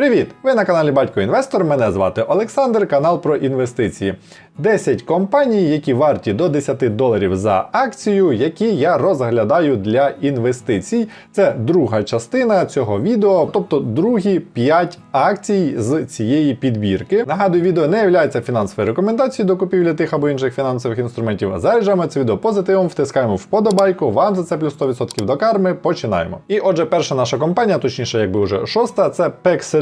Привіт! Ви на каналі Батько Інвестор. Мене звати Олександр, канал про інвестиції. 10 компаній, які варті до 10 доларів за акцію, які я розглядаю для інвестицій. Це друга частина цього відео, тобто другі 5 акцій з цієї підбірки. Нагадую, відео не є фінансовою рекомендацією до купівлі тих або інших фінансових інструментів. Заряджаємо це відео позитивом, втискаємо вподобайку. Вам за це плюс 100% до карми. Починаємо. І отже, перша наша компанія, точніше, якби вже шоста, це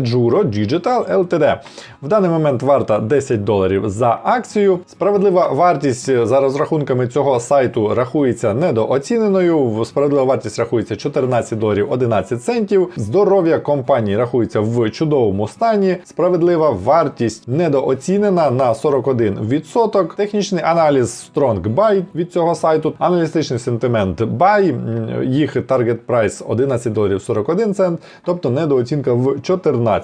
Pexejuro Digital Ltd. В даний момент варта 10 доларів за акцію. Справедлива вартість за розрахунками цього сайту рахується недооціненою. Справедлива вартість рахується 14 доларів 11 центів. Здоров'я компанії рахується в чудовому стані. Справедлива вартість недооцінена на 41%. Технічний аналіз Strong Buy від цього сайту, аналістичний сентимент Buy, їх target price 11 доларів 41 цент, тобто недооцінка в 14%.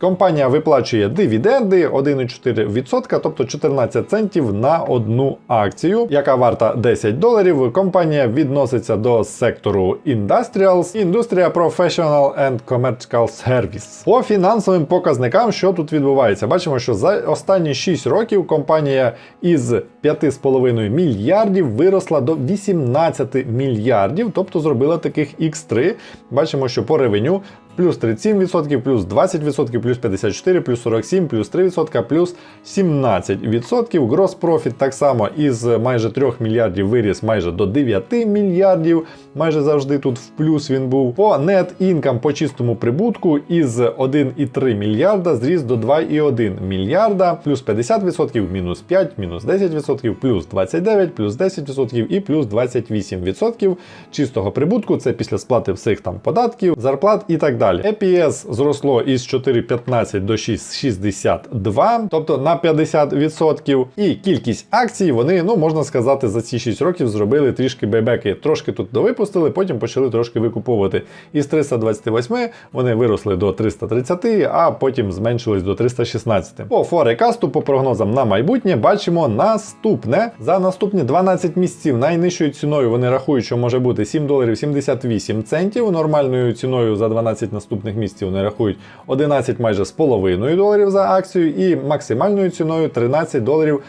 Компанія виплачує дивіденди 1,4%, тобто 14 центів на одну акцію, яка варта 10 доларів. Компанія відноситься до сектору Industrials, індустрія Professional and Commercial Service. По фінансовим показникам, що тут відбувається, бачимо, що за останні 6 років компанія із 5,5 мільярдів виросла до 18 мільярдів, тобто зробила таких X3. Бачимо, що по ревеню плюс 37%, плюс 20%, плюс 54%, плюс 47%, плюс 3%, плюс 17%. Грос профіт так само із майже 3 мільярдів виріс майже до 9 мільярдів. Майже завжди тут в плюс він був. По net income по чистому прибутку із 1,3 мільярда зріс до 2,1 мільярда, плюс 50%, мінус 5, мінус 10%, плюс 29, плюс 10% і плюс 28% чистого прибутку. Це після сплати всіх там податків, зарплат і так далі. EPS зросло із 4,15 до 6,62, тобто на 50%. І кількість акцій вони, ну можна сказати, за ці 6 років зробили трішки бейбеки. Трошки тут довипустили, потім почали трошки викуповувати. Із 328 вони виросли до 330, а потім зменшились до 316. По форекасту, по прогнозам на майбутнє, бачимо наступне. За наступні 12 місяців найнижчою ціною вони рахують, що може бути 7 доларів 78 центів. Нормальною ціною за 12 наступних місяців вони рахують 11 майже з половиною доларів за акцію, і максимальною ціною 13 доларів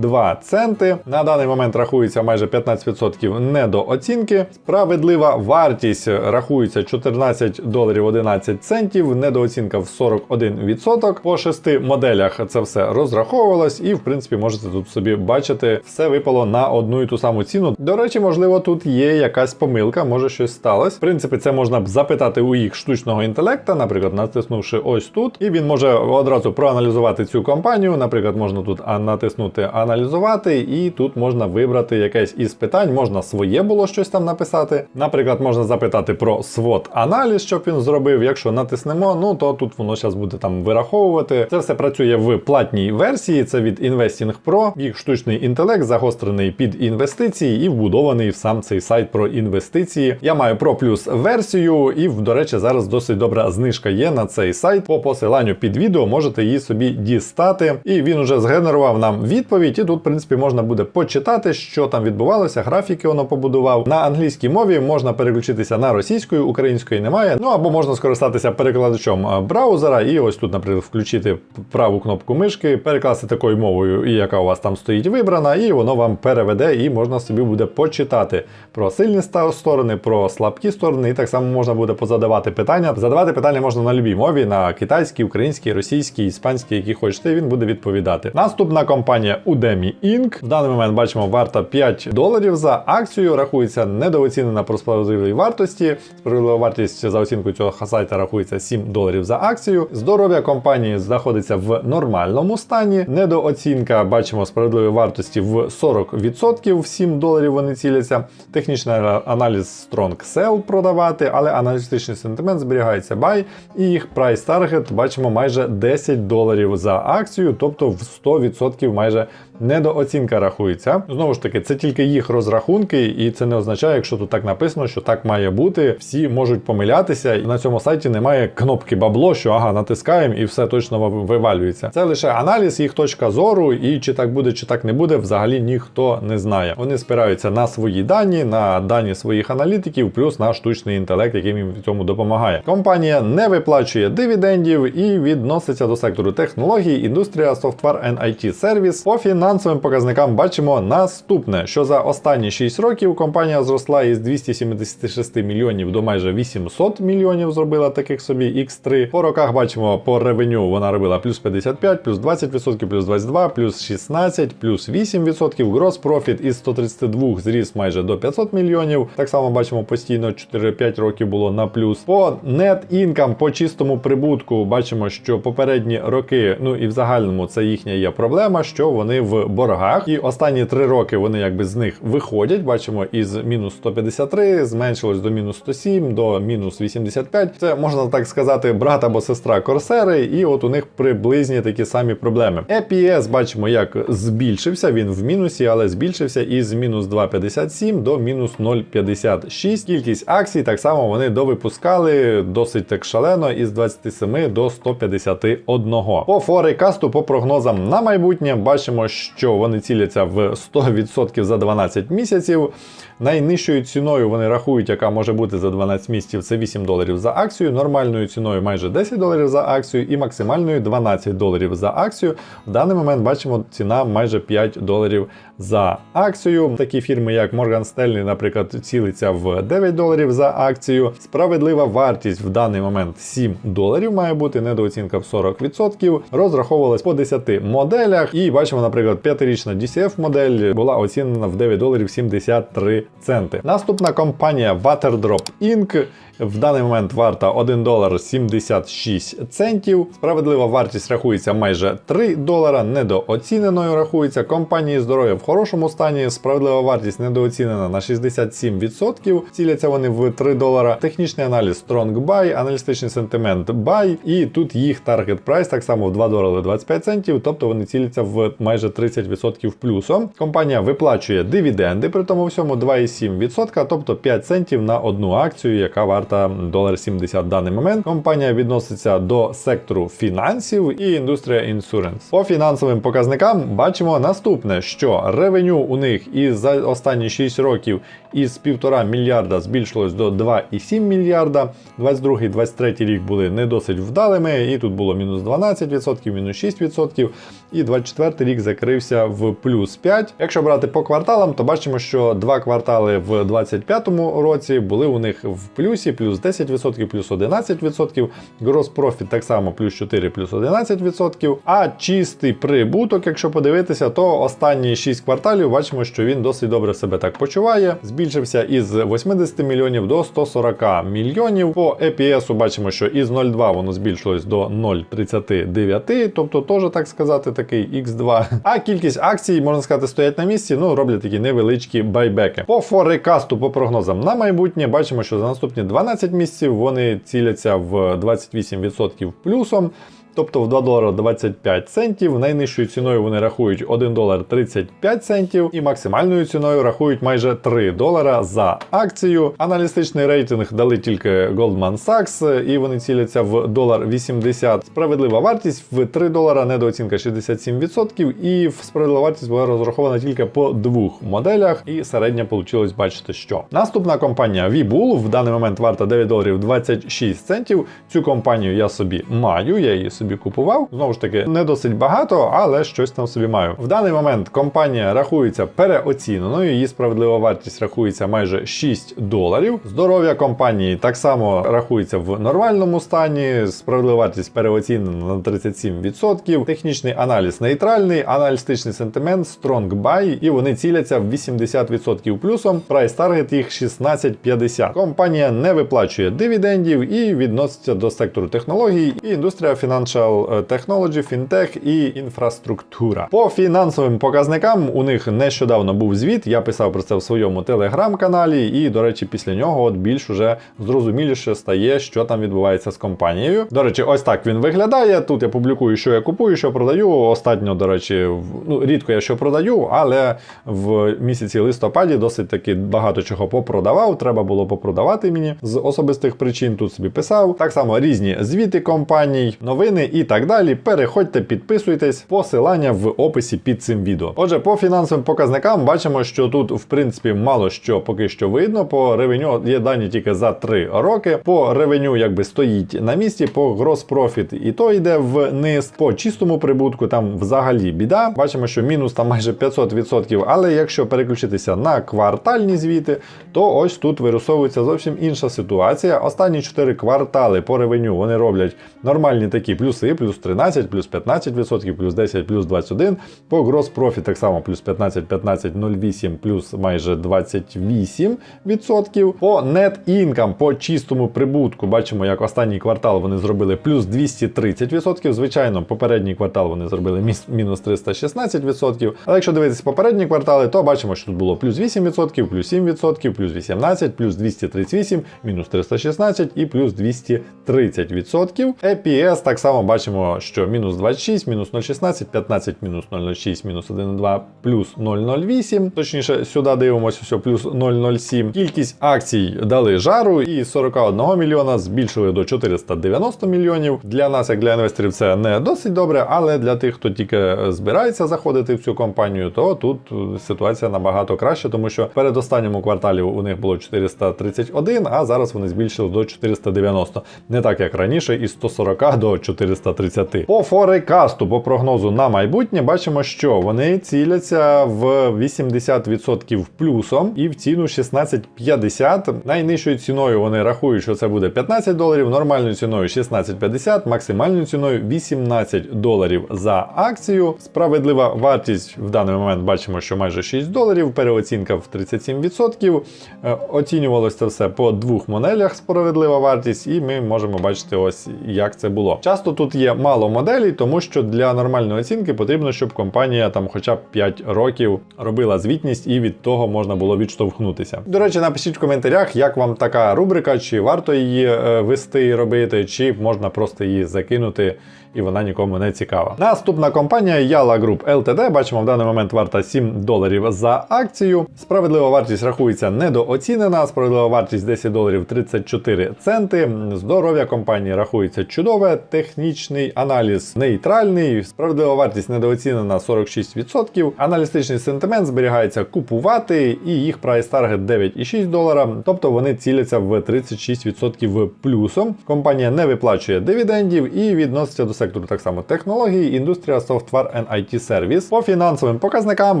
42 центи. На даний момент рахується майже 15% недооцінки. Справедлива вартість рахується 14 доларів 11 центів, недооцінка в 41%. По шести моделях це все розраховувалось, і в принципі можете тут собі бачити, все випало на одну і ту саму ціну. До речі, можливо, тут є якась помилка, може щось сталося. В принципі, це можна б запитати у їх штучного інтелекта, наприклад, натиснувши ось тут, і він може одразу проаналізувати цю компанію. Наприклад, можна тут натиснути аналізувати, і тут можна вибрати якесь із питань, можна своє було щось там написати. Наприклад, можна запитати про swot аналіз, щоб він зробив. Якщо натиснемо, ну то тут воно зараз буде там вираховувати. Це все працює в платній версії. Це від Investing Pro. Їх штучний інтелект загострений під інвестиції і вбудований в сам цей сайт про інвестиції. Я маю Pro Plus версію, і, до речі, зараз досить добра знижка є на цей сайт. По посиланню під відео можете її собі дістати. І він уже згенерував нам відповідь. І тут, в принципі, можна буде почитати, що там відбувалося, графіки воно побудував. На англійській мові можна переключитися на російською, української немає. Ну або можна скористатися перекладачом браузера, і ось тут, наприклад, включити праву кнопку мишки, перекласти такою мовою, яка у вас там стоїть вибрана, і воно вам переведе, і можна собі буде почитати про сильні сторони, про слабкі сторони, і так само можна буде позадавати питання. Задавати питання можна на любій мові, на китайській, українській, російській, іспанській, які хочете, і він буде відповідати. Наступна компанія Udemy Inc. В даний момент бачимо, варта 5 доларів за акцію, рахується недооцінена про справедливій вартості. Справедлива вартість за оцінкою цього сайта рахується 7 доларів за акцію. Здоров'я компанії знаходиться в нормальному стані. Недооцінка бачимо справедливої вартості в 40%, в 7 доларів вони ціляться. Технічний аналіз Strong Sell продавати, але аналітичний сентимент зберігається buy, і їх прайс таргет бачимо майже 10 доларів за акцію, тобто в 100% майже недооцінка рахується. Знову ж таки, це тільки їх розрахунки, і це не означає, якщо тут так написано, що так має бути. Всі можуть помилятися, і на цьому сайті немає кнопки бабло, що ага, натискаємо і все точно вивалюється. Це лише аналіз, їх точка зору, і чи так буде, чи так не буде, взагалі ніхто не знає. Вони спираються на свої дані, на дані своїх аналітиків, плюс на штучний інтелект, який їм в цьому допомагає. Компанія не виплачує дивідендів і відноситься до сектору технологій, індустрія, софтвер and IT сервіс. По фінансовим показникам бачимо наступне: що за останні 6 років компанія зросла із 276 мільйонів до майже 800 мільйонів. Зробила таких собі X3. По роках бачимо по ревеню вона робила плюс 55, плюс 20%, плюс 22, плюс 16, плюс 8%. Грос профіт із 132 зріс майже до 500 мільйонів. Так само бачимо постійно 4-5 років було на плюс. По net income, по чистому прибутку, бачимо, що попередні роки, ну і в загальному це їхня є проблема, що вони в боргах. І останні 3 роки вони якби з них виходять. Бачимо, із мінус 153 зменшилось до мінус 107, до мінус 85. Це можна так сказати, брат або сестра Корсери, і от у них приблизні такі самі проблеми. EPS бачимо, як збільшився. Він в мінусі, але збільшився із мінус 2,57 до мінус 0,56. Кількість акцій так само вони довипускали досить так шалено із 27 до 151. По форекасту, по прогнозам на майбутнє, бачимо, що вони ціляться в 100% за 12 місяців. Найнижчою ціною вони рахують, яка може бути за 12 місяців, це 8 доларів за акцію, нормальною ціною майже 10 доларів за акцію і максимальною 12 доларів за акцію. В даний момент бачимо ціна майже 5 доларів за акцію. Такі фірми, як Morgan Stanley, наприклад, цілиться в 9 доларів за акцію. Справедлива вартість в даний момент 7 доларів має бути, недооцінка в 40%. Розраховувалась по 10 моделях. І бачимо, наприклад, 5-річна DCF модель була оцінена в 9 доларів 73 центи. Наступна компанія Waterdrop Inc. В даний момент варта 1 долар 76 центів. Справедлива вартість рахується майже 3 долара, недооціненою рахується. Компанії здоров'я в хорошому стані. Справедлива вартість недооцінена на 67%. Ціляться вони в 3 долара. Технічний аналіз Strong Buy, аналістичний сентимент Buy. І тут їх таргет прайс так само в 2 долари 25 центів, тобто вони ціляться в майже 30% плюсом. Компанія виплачує дивіденди, при тому всьому 2,7%, тобто 5 центів на одну акцію, яка варта долар 70 в даний момент. Компанія відноситься до сектору фінансів і індустрія інсуренс. По фінансовим показникам бачимо наступне, що ревеню у них із за останні 6 років із 1,5 мільярда збільшилось до 2,7 мільярда. 22-23 рік були не досить вдалими, і тут було мінус 12%, мінус 6%. І 24 рік закрився в плюс 5. Якщо брати по кварталам, то бачимо, що два квартали в 25 році були у них в плюсі, плюс 10%, плюс 11%. Gross profit так само плюс 4, плюс 11%. А чистий прибуток, якщо подивитися, то останні 6 кварталів бачимо, що він досить добре себе так почуває. Збільшився із 80 мільйонів до 140 мільйонів. По EPS бачимо, що із 0,2 воно збільшилось до 0,39, тобто теж так сказати, такий X2. А кількість акцій, можна сказати, стоять на місці, ну роблять такі невеличкі байбеки. По форекасту, по прогнозам на майбутнє, бачимо, що за наступні 12 місців, вони ціляться в 28% плюсом. Тобто в 2 долара 25 центів. Найнижчою ціною вони рахують 1 долар 35 центів і максимальною ціною рахують майже 3 долара за акцію. Аналістичний рейтинг дали тільки Goldman Sachs, і вони ціляться в долар 80. Справедлива вартість в 3 долара, недооцінка 67%. І справедлива вартість була розрахована тільки по двох моделях, і середня вийшло, бачите, що. Наступна компанія Webull в даний момент варта 9 доларів 26 центів. Цю компанію я собі маю, я її собі купував. Знову ж таки, не досить багато, але щось там собі маю. В даний момент компанія рахується переоціненою, її справедлива вартість рахується майже 6 доларів. Здоров'я компанії так само рахується в нормальному стані. Справедлива вартість переоцінена на 37%. Технічний аналіз нейтральний, аналістичний сентимент, strong buy, і вони ціляться в 80% плюсом. Прайс таргет їх 16,50. Компанія не виплачує дивідендів і відноситься до сектору технологій і індустрія фінансових Financial Technology, Fintech і інфраструктура. По фінансовим показникам у них нещодавно був звіт. Я писав про це в своєму телеграм-каналі, і, до речі, після нього от більш уже зрозуміліше стає, що там відбувається з компанією. До речі, ось так він виглядає. Тут я публікую, що я купую, що продаю. Остатньо, до речі, ну, рідко я що продаю, але в місяці листопаді досить таки багато чого попродавав. Треба було попродавати мені з особистих причин. Тут собі писав. Так само різні звіти компаній, новини і так далі. Переходьте, підписуйтесь. Посилання в описі під цим відео. Отже, по фінансовим показникам бачимо, що тут, в принципі, мало що поки що видно. По ревеню є дані тільки за 3 роки. По ревеню якби стоїть на місці, по gross profit і то йде вниз. По чистому прибутку там взагалі біда. Бачимо, що мінус там майже 500%. Але якщо переключитися на квартальні звіти, то ось тут вирисовується зовсім інша ситуація. Останні 4 квартали по ревеню вони роблять нормальні такі плюси, плюс 13, плюс 15%, плюс 10, плюс 21. По gross profit так само плюс 15, 15, 0,8, плюс майже 28%. По net income, по чистому прибутку, бачимо, як останній квартал вони зробили плюс 230%. Звичайно, попередній квартал вони зробили мінус 316%. Але якщо дивитися попередні квартали, то бачимо, що тут було плюс 8%, плюс 7%, плюс 18%, плюс 238, мінус 316 і плюс 230%. EPS так само бачимо, що мінус 26, мінус 0,16, 15, мінус 0,06, мінус 1,2, плюс 0,08. Точніше, сюди дивимося, все плюс 0,07. Кількість акцій дали жару і 41 мільйона збільшили до 490 мільйонів. Для нас, як для інвесторів, це не досить добре, але для тих, хто тільки збирається заходити в цю компанію, то тут ситуація набагато краще, тому що перед останньому кварталі у них було 431, а зараз вони збільшили до 490. Не так як раніше, із 140 до 430. По форекасту, по прогнозу на майбутнє, бачимо, що вони ціляться в 80% плюсом і в ціну 16,50. Найнижчою ціною вони рахують, що це буде 15 доларів, нормальною ціною 16,50, максимальною ціною 18 доларів за акцію. Справедлива вартість в даний момент бачимо, що майже 6 доларів, переоцінка в 37%. Е, Оцінювалося це все по двох моделях справедлива вартість, і ми можемо бачити ось як це було. Часто тут є мало моделей, тому що для нормальної оцінки потрібно, щоб компанія там хоча б 5 років робила звітність, і від того можна було відштовхнутися. До речі, напишіть в коментарях, як вам така рубрика, чи варто її е, вести і робити, чи можна просто її закинути. І вона нікому не цікава. Наступна компанія Yala Group Ltd. Бачимо, в даний момент варта 7 доларів за акцію. Справедлива вартість рахується недооцінена. Справедлива вартість 10 доларів 34 центи. Здоров'я компанії рахується чудове. Технічний аналіз нейтральний. Справедлива вартість недооцінена 46%. Аналістичний сентимент зберігається купувати, і їх прайс таргет 9,6 долара. Тобто вони ціляться в 36% плюсом. Компанія не виплачує дивідендів і відноситься до сектору так само технології, індустрія, Software and IT Service. По фінансовим показникам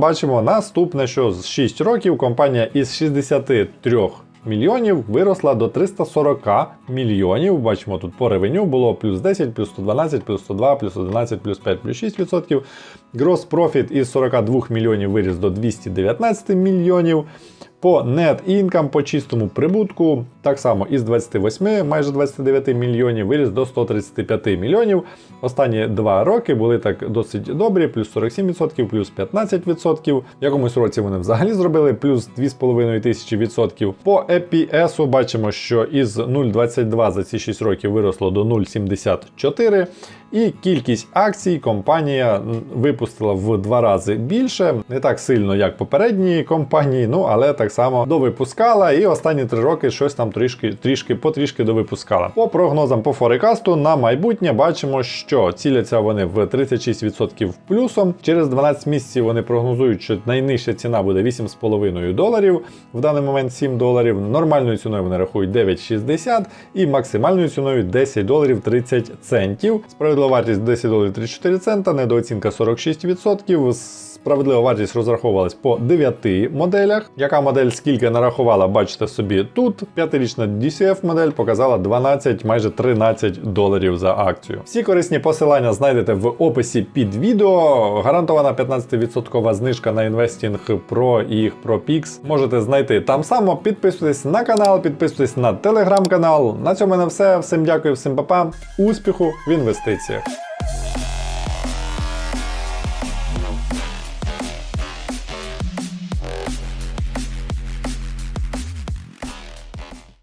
бачимо наступне, що з 6 років компанія із 63 мільйонів виросла до 340 мільйонів. Бачимо тут по ревеню було плюс 10, плюс 112, плюс 102, плюс 11, плюс 5, плюс 6%. Gross profit із 42 мільйонів виріс до 219 мільйонів. По net income, по чистому прибутку, так само із 28, майже 29 мільйонів, виріс до 135 мільйонів. Останні два роки були так досить добрі, плюс 47%, плюс 15%. В якомусь році вони взагалі зробили плюс 2,5 тисячі відсотків. По EPS бачимо, що із 0,22 за ці 6 років виросло до 0,74. І кількість акцій компанія випустила в два рази більше, не так сильно, як попередні компанії, ну але так само довипускала. І останні три роки щось там трішки, трішки потрішки довипускала. По прогнозам по форекасту на майбутнє бачимо, що ціляться вони в 36% плюсом. Через 12 місяців вони прогнозують, що найнижча ціна буде 8,5 доларів. В даний момент 7 доларів. Нормальною ціною вони рахують 9,60 і максимальною ціною 10 доларів 30 центів. Вартість 10 доларів 34 цента, недооцінка 46%. Справедлива вартість розраховувалась по 9 моделях. Яка модель скільки нарахувала, бачите собі тут. П'ятирічна DCF модель показала 12, майже 13 доларів за акцію. Всі корисні посилання знайдете в описі під відео. Гарантована 15% знижка на інвестінг Pro і їх Pro Pix можете знайти там само. Підписуйтесь на канал, підписуйтесь на телеграм-канал. На цьому на все. Всім дякую, всім па-па. Успіху в інвестиціях.